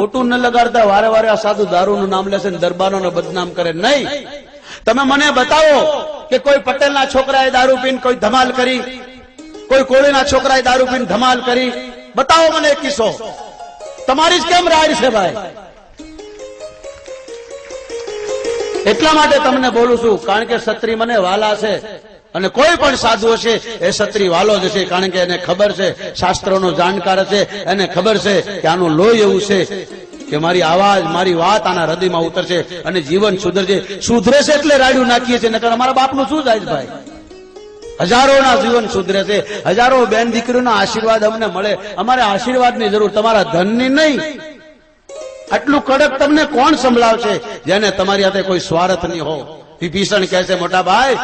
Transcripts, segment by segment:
ખોટું ન લગાડતા વારે વારે આ સાધુ દારૂનું નામ લેશે ને બદનામ કરે. નહીં. તમે મને બતાવો કે કોઈ પટેલના છોકરાએ દારૂ પીને કોઈ ધમાલ કરી, કોઈ કોળીના છોકરાએ દારૂ પીને ધમાલ કરી. બતાવો મને એક કિસ્સો. તમારી જ કેમ રાડ છે ભાઈ? એટલા માટે તમને બોલું છું, કારણ કે સત્રી મને વાલા છે. અને કોઈ પણ સાધુ હશે, એ સત્રી વાલો જ છે કારણ કે એને ખબર છે, શાસ્ત્રોનો જાણકાર છે એને ખબર છે કે આનું લોહી એવું છે, કે મારી આવાજ, મારી વાત આના હૃદયમાં ઉતરશે અને જીવન સુધરશે. સુધરે છે એટલે રાડ્યું નાખીએ છીએ, નકર અમારા બાપનું શું જાય ભાઈ? હજારોના જીવન સુધરે છે, હજારો બેન દીકરીઓના આશીર્વાદ અમને મળે. અમારે આશીર્વાદની જરૂર, તમારા ધનની નહીં. આટલું કડક તમને કોણ સંભળાવશે? જેને તમારી હાથે કોઈ સ્વાર્થ નહીં હો. વિભીષણ કહે છે, મોટા ભાઈ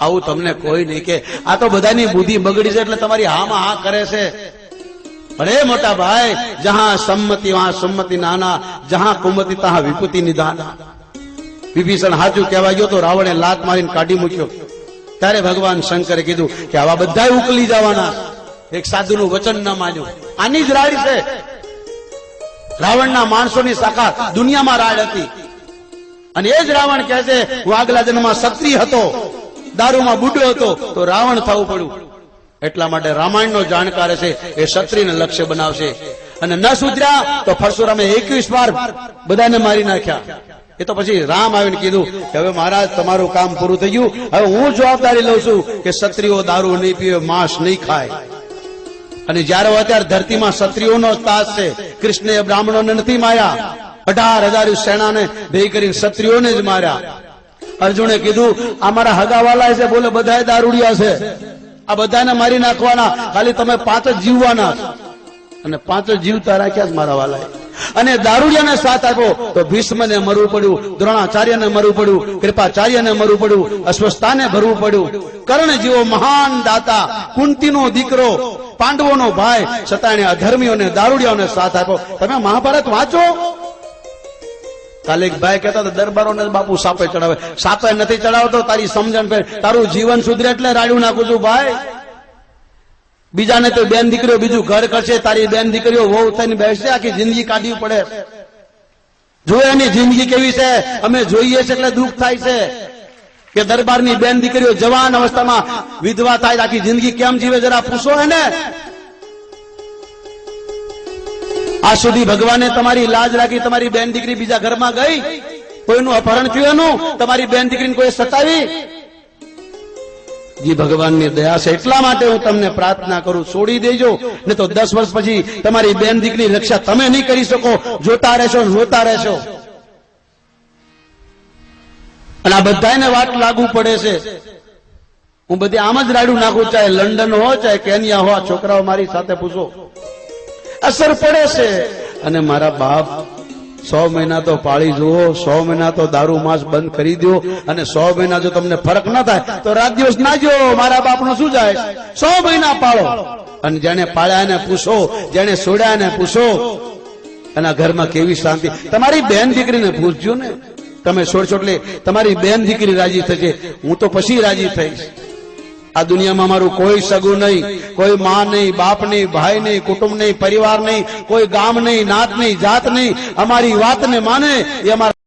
આવું તમને કોઈ નહીં કે, આ તો બધાની બુદ્ધિ બગડી છે એટલે તમારી હામાં હા કરે છે. અરે મોટા ભાઈ, જહાં સંમતિ વહાં સંમતિ નાના, જહાં કુમતિ તહા વિપુતિ નિધાન. વિભીષણ હાચું કહેવા ગયો તો રાવણે લાત મારીને કાઢી મૂક્યો. ત્યારે ભગવાન શંકરે કીધું કે આવા બધા ઉકલી જવાના. એક સાધુનું વચન ન માન્યું. આની જ રાડ છે. રાવણના માણસોની શાખા દુનિયામાં રાડ હતી. અને એ જ રાવણ કહે છે, હું આગલા જન્મમાં ક્ષત્રિય હતો. દારૂમાં બુડ્યો હતો, તો રાવણ થવું પડ્યું. એટલા માટે રામાયણનો જાણકાર છે એ ક્ષત્રિયને લક્ષ્ય બનાવશે. અને ન સુધર્યા, તો પરશુરામે એકવીસ વાર બધાને મારી નાખ્યા. એ તો પછી રામ આવીને કીધું કે હવે મહારાજ, તમારું કામ પૂરું થઈ ગયું. હવે હું જવાબદારી લઉં છું કે ક્ષત્રિયો દારૂ નહીં પીવે, માંસ નહીં ખાય. અને જયારે અત્યારે ધરતીમાં ક્ષત્રિયોનો તાસ છે, કૃષ્ણએ બ્રાહ્મણોને નથી માર્યા. અઢાર હજાર સેનાને ભેગી કરીને ક્ષત્રિયોને જ માર્યા. અર્જુને કીધું, આ હગાવાલા છે, બોલે બધાએ દારૂડિયા છે. આ બધાને મારી નાખવાના. ખાલી તમે પાંચ જ જીવવાના. અને પાંચ જ જીવતા રાખ્યા મારા વાલાએ. અને દારૂડિયાને સાથ આપ્યો, તો ભીષ્મને મરવું પડ્યું, દ્રોણાચાર્યને મરવું પડ્યું, કૃપાચાર્યને મરવું પડ્યું અસ્વસ્થાને ભરવું પડ્યું. કર્ણ જેવો મહાન દાતા, કુંતીનો દીકરો, પાંડવોનો ભાઈ, છતાં એને અધર્મીઓને દારૂડિયાઓને સાથ આપ્યો. તમે મહાભારત વાંચો? કાલે એક ભાઈ કહેતા હતા, દરબારોને બાપુ સાપે ચડાવે. સાપે નથી ચડાવતો, તારી સમજણ ફેર. તારું જીવન સુધરે એટલે રાડ્યું નાખું છું ભાઈ. બીજાને તો બેન દીકરીઓ બીજું ઘર કરશે, તારી બેન દીકરીઓ વહુ થઈને બેસશે, આખી જિંદગી કાઢવી પડે. જો એની જિંદગી કેવી છે. અમે જોઈએ છે એટલે દુઃખ થાય છે કે દરબારની બેન દીકરીઓ જવાન અવસ્થામાં વિધવા થાય, આખી જિંદગી કેમ જીવે, જરા પૂછો એને. આ સુધી ભગવાને તમારી લાજ રાખી, તમારી બેન દીકરી બીજા ઘરમાં ગઈ, કોઈનું અપહરણ થયું તમારી બેન દીકરીને કોઈ સતાવી? જે ભગવાનની દયા છે, એટલા માટે હું તમને પ્રાર્થના કરું, છોડી દેજો. ને તો દસ વર્ષ પછી તમારી બેન દીકરી રક્ષા તમે નહીં કરી શકો, જોતા રહેશો, રોતા રહેશો. અને આ બધાને વાત લાગુ પડે છે. હું બધી આમ જ રાડું નાખું, ચાહે લંડન હો, ચાહે કેનિયા હો છોકરાઓ મારી સાથે પૂછો. અસર પડે છે. અને મારા બાપ સો મહિના તો પાળી જુઓ, સો મહિના તો દારૂ માંસ બંધ કરી દો અને સો મહિના જો તમને ફરક ના થાય, તો રાત દિવસ ના જો, મારા બાપનો શું જાય? સો મહિના પાળો. અને જેને પાળ્યા ને પૂછો જેને છોડ્યા ને પૂછો અને ઘરમાં કેવી શાંતિ? તમારી બેન દીકરીને પૂછજો ને. તમે છોડશો એટલે તમારી બેન દીકરી રાજી થશે. હું તો પછી રાજી થઈશ. આ દુનિયામાં મારું કોઈ સગું નહીં, કોઈ માં નહીં, બાપ નહીં, ભાઈ નહીં, કુટુંબ નહીં, પરિવાર નહીં, કોઈ ગામ નહીં, નાત નહીં, જાત નહીં. અમારી વાતને માને, એ અમારા